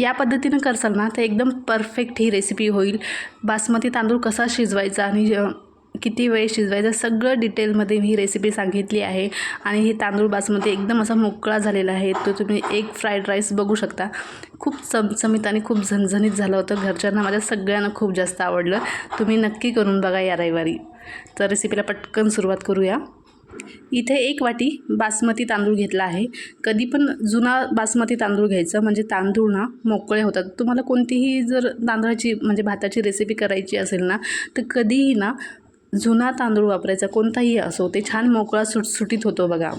या पद्धतीनं करसाल ना तर एकदम परफेक्ट ही रेसिपी होईल. बासमती तांदूळ कसा शिजवायचा आणि किती वेळ शिजवायचं सगळं डिटेलमध्ये ही रेसिपी सांगितली आहे. आणि हे तांदूळ बासमती एकदम असा मोकळा झालेला आहे तो तुम्ही एक फ्राईड राईस बघू शकता. खूप चमचमीत आणि खूप झणझणीत झालं होतं घरच्यांना माझ्या सगळ्यांना खूप जास्त आवडलं. तुम्ही नक्की करून बघा या रविवारी. तर रेसिपीला पटकन सुरुवात करूया. इथे एक वाटी बासमती तांदूळ घेतला आहे. कधी पण जुना बासमती तांदूळ घ्यायचं म्हणजे तांदूळ ना मोकळे होतात. तुम्हाला कोणतीही जर तांदळाची म्हणजे भाताची रेसिपी करायची असेल ना तर कधीही ना जुना तांदूळ वापरायचा. कोणताही असो ते छान मोकळा सुटसुटीत होतो बघा.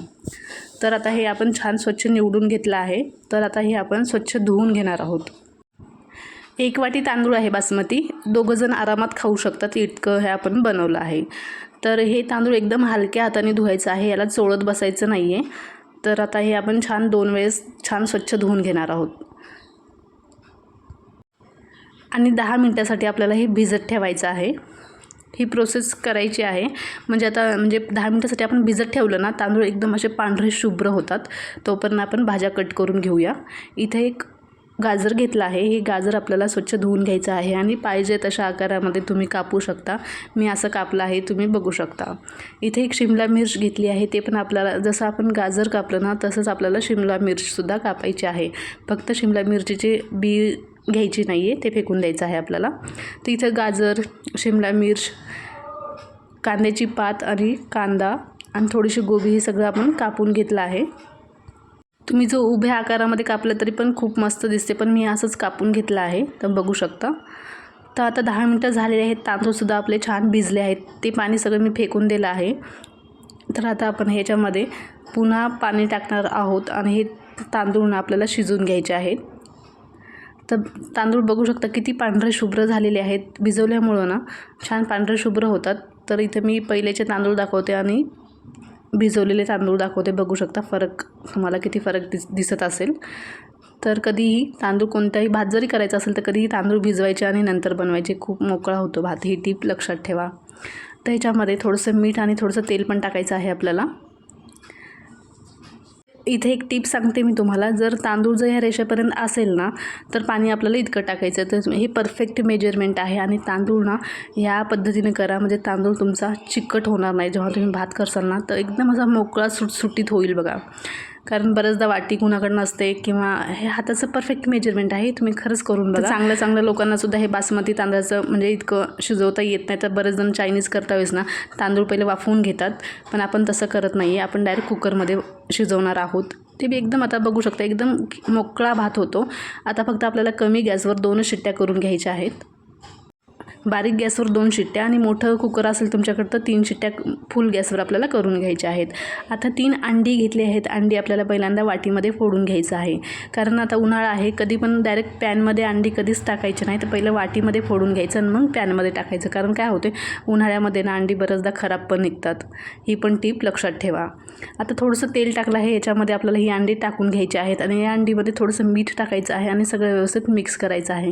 तर आता हे आपण छान स्वच्छ निवडून घेतलं आहे. तर आता हे आपण स्वच्छ धुवून घेणार आहोत. एक वाटी तांदूळ आहे बासमती. दोघंजण आरामात खाऊ शकतात. इतकं हे आपण बनवलं आहे. तर हे तांदूळ एकदम हलक्या हाताने धुवायचं आहे याला चोळत बसायचं नाही आहे तर आता हे आपण छान दोन वेळेस छान स्वच्छ धुवून घेणार आहोत. आणि दहा मिनटासाठी आपल्याला हे भिजत ठेवायचं आहे. ही प्रोसेस करायची आहे. म्हणजे आता म्हणजे दहा मिनटासाठी आपण भिजत ठेवलं ना तांदूळ एकदम असे पांढरे शुभ्र होतात. तोपर्यंत आपण भाज्या कट करून घेऊया. इथे एक गाजर घेतलं आहे. हे गाजर आपल्याला स्वच्छ धुवून घ्यायचं आहे आणि पाहिजे तशा आकारामध्ये तुम्ही कापू शकता. मी असं कापलं आहे तुम्ही बघू शकता. इथे एक शिमला मिर्च घेतली आहे ते पण आपल्याला जसं आपण गाजर कापलं ना तसंच आपल्याला शिमला मिर्चसुद्धा कापायची आहे. फक्त शिमला मिरचीचे बी घ्यायची नाही आहे ते फेकून द्यायचं आहे आपल्याला. तर इथं गाजर शिमला मिर्च कांद्याची पात आणि कांदा आणि थोडीशी गोबी हे सगळं आपण कापून घेतलं आहे. तुम्ही जो उभ्या आकारामध्ये कापलं तरी पण खूप मस्त दिसते पण मी असंच कापून घेतलं आहे तर बघू शकता. तर आता दहा मिनटं झालेले आहेत तांदूळसुद्धा आपले छान भिजले आहेत ते पाणी सगळं मी फेकून दिलं आहे. तर आता आपण ह्याच्यामध्ये पुन्हा पाणी टाकणार आहोत आणि हे तांदूळ आपल्याला शिजून घ्यायचे आहेत. तर तांदूळ बघू शकता किती पांढरे शुभ्र झालेले आहेत भिजवल्यामुळं ना छान पांढरे शुभ्र होतात. तर इथं मी पहिलेचे तांदूळ दाखवते आणि भिजवलेले तांदूळ दाखवते बघू शकता फरक तुम्हाला किती फरक दिस दिसत असेल. तर कधीही तांदूळ कोणताही भात जरी करायचा असेल तर कधीही तांदूळ भिजवायचे आणि नंतर बनवायचे. खूप मोकळा होतो भात ही टीप लक्षात ठेवा. तर ह्याच्यामध्ये थोडंसं मीठ आणि थोडंसं तेल पण टाकायचं आहे आपल्याला. इथे एक टीप सांगते मी तुम्हाला. जर तांदूळ जर ह्या रेषेपर्यंत असेल ना तर पाणी आपल्याला इतकं टाकायचं तर हे परफेक्ट मेजरमेंट आहे आणि तांदूळ ना ह्या पद्धतीने करा. म्हणजे तांदूळ तुमचा चिकट होणार नाही. जेव्हा तुम्ही भात करसाल ना तर एकदम असा मोकळा सुटसुटीत होईल बघा. कारण बऱ्याचदा वाटी कुणाकडनं असते किंवा हे हाताचं परफेक्ट मेजरमेंट आहे तुम्ही खरंच करून बघा. चांगल्या चांगल्या लोकांना सुद्धा हे बासमती तांदळाचं म्हणजे इतकं शिजवता येत नाही तर बरेच जण चायनीज करता वेळेस ना तांदूळ पहिले वाफवून घेतात. पण आपण तसं करत नाही आहे आपण डायरेक्ट कुकरमध्ये शिजवणार आहोत. ते बी एकदम आता बघू शकता एकदम मोकळा भात होतो. आता फक्त आपल्याला कमी गॅसवर दोनच शिट्ट्या करून घ्यायच्या आहेत. बारीक गॅसवर दोन शिट्ट्या आणि मोठं कुकर असेल तुमच्याकडं तर तीन शिट्ट्या फुल गॅसवर आपल्याला करून घ्यायच्या आहेत. आता तीन अंडी घेतली आहेत. अंडी आपल्याला पहिल्यांदा वाटीमध्ये फोडून घ्यायचं आहे. कारण आता उन्हाळा आहे कधी पण डायरेक्ट पॅनमध्ये अंडी कधीच टाकायची नाही तर पहिलं वाटीमध्ये फोडून घ्यायचं आणि मग पॅनमध्ये टाकायचं. कारण काय होते उन्हाळ्यामध्ये ना अंडी बऱ्याचदा खराब पण निघतात. ही पण टीप लक्षात ठेवा. आता थोडंसं तेल टाकलं आहे याच्यामध्ये आपल्याला ही अंडी टाकून घ्यायची आहेत आणि या अंडीमध्ये थोडंसं मीठ टाकायचं आहे आणि सगळं व्यवस्थित मिक्स करायचं आहे.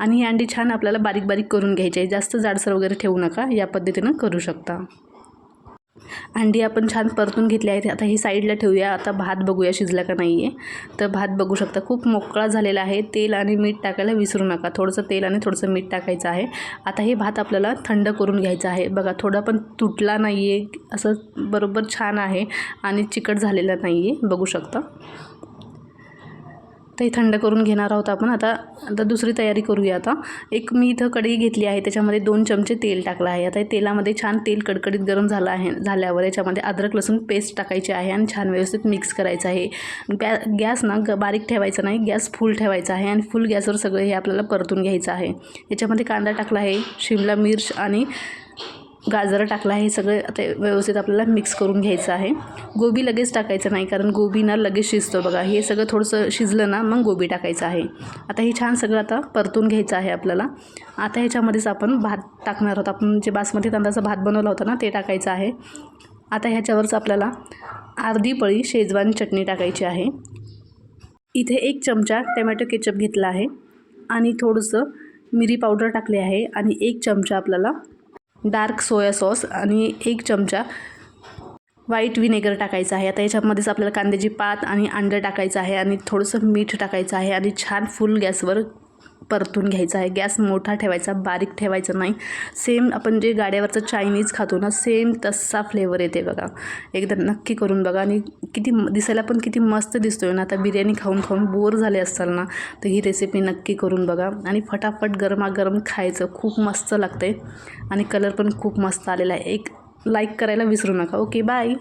आणि ही अंडी छान आपल्याला बारीक बारीक करून घ्यायची आहे. जास्त जाडसर वगैरे ठेवू नका. या पद्धतीनं करू शकता. अंडी आपण छान परतून घेतली आहेत. आता ही साईडला ठेवूया. आता भात बघूया शिजला का नाही आहे तर भात बघू शकता. खूप मोकळा झालेला आहे. तेल आणि मीठ टाकायला विसरू नका. थोडंसं तेल आणि थोडंसं मीठ टाकायचं आहे. आता हे भात आपल्याला थंड करून घ्यायचं आहे. बघा थोडा पण तुटला नाही आहे असं बरोबर छान आहे आणि चिकट झालेला नाही आहे बघू शकता. ते थंड करून घेणार आहोत आपण. आता आता दुसरी तयारी करूया आता. एक मी इथं कढई घेतली आहे त्याच्यामध्ये दोन चमचे तेल टाकलं आहे. आता तेलामध्ये छान तेल कडकडीत गरम झालं आहे झाल्यावर याच्यामध्ये अद्रक लसूण पेस्ट टाकायची आहे आणि छान व्यवस्थित मिक्स करायचं आहे. गॅ गॅस ना ग बारीक ठेवायचा नाही गॅस फुल ठेवायचा आहे आणि फुल गॅसवर सगळं हे आपल्याला परतून घ्यायचं आहे. याच्यामध्ये कांदा टाकला आहे शिमला मिर्च आणि गाजर टाकला आहे हे सगळं आता व्यवस्थित आपल्याला मिक्स करून घ्यायचं आहे. गोबी लगेच टाकायचं नाही कारण गोबी ना लगेच शिजतो बघा. हे सगळं थोडंसं शिजलं ना मग गोबी टाकायचं आहे. आता हे छान सगळं आता परतून घ्यायचं आहे आपल्याला. आता ह्याच्यामध्येच आपण भात टाकणार आहोत. आपण जे बासमती तांदळाचा भात बनवला होता ना ते टाकायचं आहे. आता ह्याच्यावरच आपल्याला अर्धी पळी शेजवान चटणी टाकायची आहे. इथे एक चमचा टमॅटो केचप घेतला आहे. आणि थोडंसं मिरी पावडर टाकली आहे. आणि एक चमचा आपल्याला डार्क सोया सॉस आणि एक चमचा व्हाईट विनेगर टाकायचं आहे. आता याच्यामध्येच आपल्याला कांद्याची पात आणि अंडं टाकायचं आहे आणि थोडंसं मीठ टाकायचं आहे आणि छान फुल गॅसवर परतून घ्यायचा आहे. गॅस मोठा ठेवायचा बारीक ठेवायचा नाही. सेम आपण जे गाड्यावरचं चायनीज खातो ना सेम तसा फ्लेवर येते बघा. एकदा नक्की करून बघा. आणि किती म- दिसायला पण किती मस्त दिसतो आहे ना. आता बिर्याणी खाऊन खाऊन बोर झाले असाल ना तर ही रेसिपी नक्की करून बघा. आणि फटाफट गरमागरम खायचं. खूप मस्त लागतं आहे आणि कलर पण खूप मस्त आलेला आहे. एक लाईक करायला विसरू नका. Okay bye